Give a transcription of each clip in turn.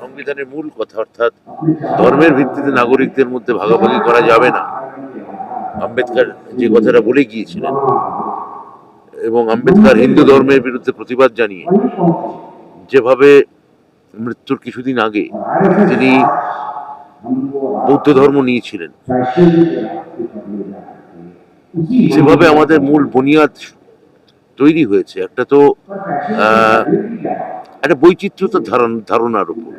সংবিধানের মূল কথা, অর্থাৎ ধর্মের ভিত্তিতে নাগরিকদের মধ্যে ভাগাভাগি করা যাবে না। আম্বেদকর যে কথাটা বলে গিয়েছিলেন এবং আম্বেদকর হিন্দু ধর্মের বিরুদ্ধে প্রতিবাদ জানিয়ে, যেভাবে মৃত্যুর কিছুদিন আগে তিনি বৌদ্ধ ধর্ম নিয়েছিলেন, যেভাবে আমাদের মূল বুনিয়াদ তৈরি হয়েছে। একটা তো একটা বৈচিত্র্যতার ধারণ, ধারণার উপর।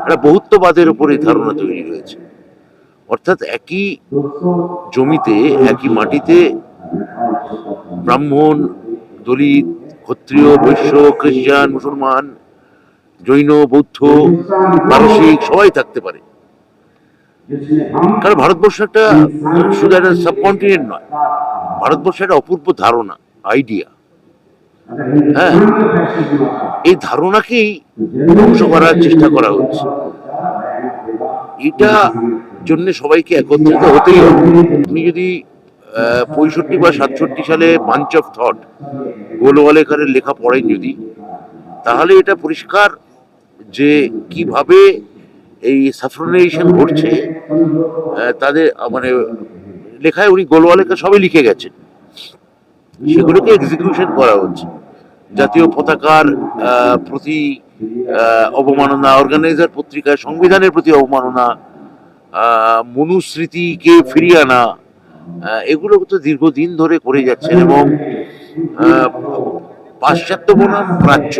একটা বহুত্ববাদের উপর এই ধারণা তৈরি হয়েছে। অর্থাৎ একই জমিতে, একই মাটিতে ব্রাহ্মণ, দলিত, ক্ষত্রিয়, বৈশ্য, খ্রিস্টান, মুসলমান, জৈন, বৌদ্ধ, পারসিক সবাই থাকতে পারে। কারণ ভারতবর্ষ একটা শুধু একটা সাবকন্টিনেন্ট নয়। ভারতবর্ষ একটা অপূর্ব ধারণা আইডিয়া হ্যাঁ। এই ধারণাকেই ধ্বংস করার চেষ্টা করা হচ্ছে। এটা জন্য সবাইকে একত্রিত হতেই হবে। তুমি যদি পঁয়ষট্টি বা সাতষট্টি সালে বাঞ্চ অফ থট গোলওয়ালেকারের লেখা পড়েন যদি, তাহলে এটা পরিষ্কার যে কীভাবে এই সাফরনাইজেশন ঘটছে তাদের মানে লেখায় উনি গোলওয়ালেকার সবাই লিখে গেছেন। সেগুলোকে এক্সিকিউশন করা হচ্ছে জাতীয় পতাকার প্রতি অবমাননা অর্গানাইজার পত্রিকায় সংবিধানের প্রতি অবমাননা মনুস্মৃতিকে ফিরিয়ে আনা এগুলো তো দীর্ঘদিন ধরে করে যাচ্ছেন এবং পাশ্চাত্য বনাম প্রাচ্য।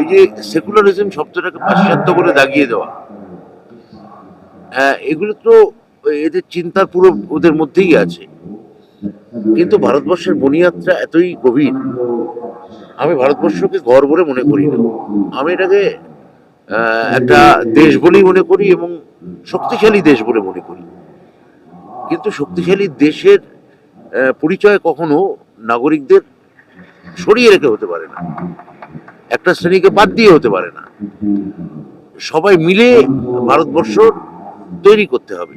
এই যে সেকুলারিজম শব্দটাকে পাশ্চাত্য বলে দাগিয়ে দেওয়া হ্যাঁ এগুলো তো এদের চিন্তার পুরো ওদের মধ্যেই আছে। কিন্তু ভারতবর্ষের বুনিয়াদটা এতই গভীর, আমি ভারতবর্ষকে ঘর বলে মনে করি না। আমি এটাকে একটা দেশ বলেই মনে করি এবং শক্তিশালী দেশ বলে মনে করি। কিন্তু শক্তিশালী দেশের পরিচয় কখনো নাগরিকদের সরিয়ে রেখে হতে পারে না। একটা শ্রেণীকে বাদ দিয়ে হতে পারে না। সবাই মিলে ভারতবর্ষ তৈরি করতে হবে।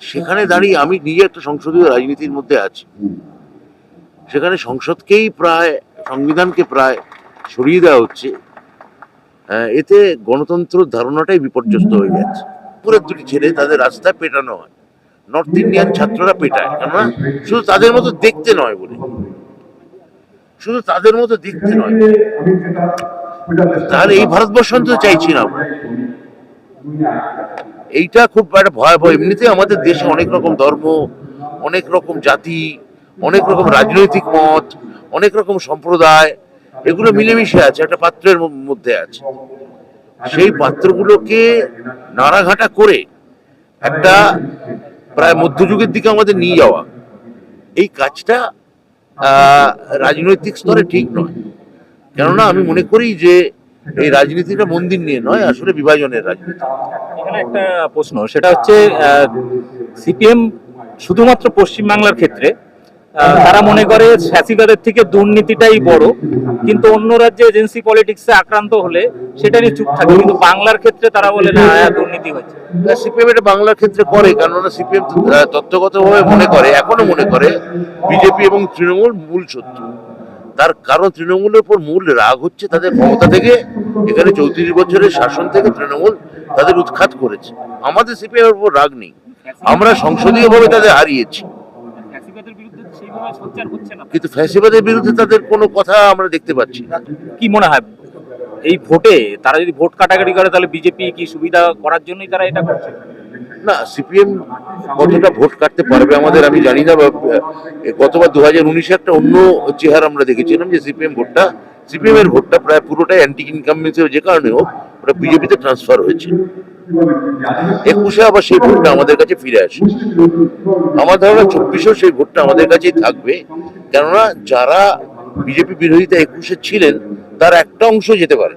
সেখানে দাঁড়িয়ে আমি নিজে একটা সংসদীয় রাজনীতির মধ্যে আছি। সেখানে সংসদকেই প্রায় সংবিধানকে প্রায় সরিয়ে দেওয়া হচ্ছে। আহ, এতে গণতন্ত্র ধারণাটাই বিপর্যস্ত হয়ে যাচ্ছে পুরো দুটি ছেলে তাদের রাস্তায় পেটানো হয়। নর্থ ইন্ডিয়ান ছাত্ররা পেটায় কেননা শুধু তাদের মতো দেখতে নয় বলে। শুধু তাদের মতো দেখতে নয়। তাহলে এই ভারতবর্ষ অন্তত চাইছি না আমরা। এইটা খুব একটা ভয়াবহ। এমনিতে আমাদের দেশে অনেক রকম ধর্ম, অনেক রকম জাতি, অনেক রকম রাজনৈতিক মত, অনেক রকম সম্প্রদায়, এগুলো মিলেমিশে আছে, একটা পাত্রের মধ্যে আছে। সেই পাত্রগুলোকে নাড়াঘাটা করে একটা প্রায় মধ্যযুগের দিকে আমাদের নিয়ে যাওয়া। এই কাজটা রাজনৈতিক স্তরে ঠিক নয়। কেননা আমি মনে করি যে এই রাজনীতিটা মন্দির নিয়ে নয় আসলে বিভাজনের রাজনীতি। এখানে একটা প্রশ্ন সেটা হচ্ছে সিপিএম শুধুমাত্র পশ্চিমবাংলার ক্ষেত্রে তারা মনে করে ফ্যাসিবাদের থেকে দুর্নীতিটাই বড় কিন্তু অন্য রাজ্যে এজেন্সি পলিটিক্সে আক্রান্ত হলে সেটা নিয়ে চুপ থাকে কিন্তু বাংলার ক্ষেত্রে তারা বলে না হ্যাঁ, দুর্নীতি হয়েছে। সিপিএম এটা বাংলার ক্ষেত্রে করে কেননা সিপিএম তত্ত্বগতভাবে মনে করে এখনও মনে করে বিজেপি এবং তৃণমূল মূল শত্রু। তার কারণ তৃণমূলের উপর মূল রাগ হচ্ছে তাদের ক্ষমতা থেকে। এখানে চৌত্রিশ বছরের শাসন থেকে তৃণমূল তাদের উৎখাত করেছে। আমাদের সিপিএম এর উপর রাগ নেই। আমরা সংসদীয়ভাবে তাদের হারিয়েছি। কিন্তু ফ্যাসিবাদের বিরুদ্ধে তাদের কোনো কথা আমরা দেখতে পাচ্ছি কি মনে হয় এই ভোটে তারা যদি ভোট কাটাকাটি করে তাহলে বিজেপি কি সুবিধা করার জন্যই তারা এটা করছে? না, সিপিএম কতটা ভোট কাটতে পারবে আমাদের আমি জানি না গতবার দু হাজার উনিশে একটা অন্য চেহারা আমরা দেখেছিলাম যে সিপিএম ভোটটা সিপিএম এর ভোটটা প্রায় পুরোটাই অ্যান্টি ইনকামবেন্সি যে কারণে হোক, ওটা বিজেপিতে ট্রান্সফার হয়েছে। একুশে আবার সেই ভোটটা আমাদের কাছে ফিরে আসে। আমার ধারণা চব্বিশেও সেই ভোটটা আমাদের কাছেই থাকবে, কেননা যারা বিজেপি বিরোধিতা একুশে ছিলেন, তার একটা অংশ যেতে পারে,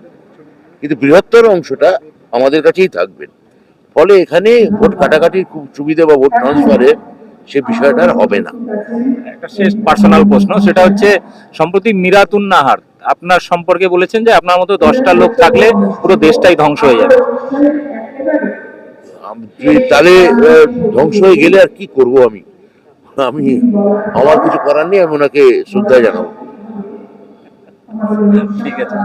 কিন্তু বৃহত্তর অংশটা আমাদের কাছেই থাকবেন ফলে এখানে ভোট কাটাকাটির খুব সুবিধা বা ভোট ট্রান্সফারের সে বিষয়টা হবে না। একটা শেষ পার্সোনাল প্রশ্ন সেটা হচ্ছে সম্প্রতি মিরাতুন নাহার আপনার সম্পর্কে বলেছেন যে আপনার মতো দশটা লোক থাকলে পুরো দেশটাই ধ্বংস হয়ে যাবে। তাহলে ধ্বংস হয়ে গেলে আর কি করব আমি? আমি আমার কিছু করার নেই আমি ওনাকে শ্রদ্ধা জানাব। ঠিক আছে।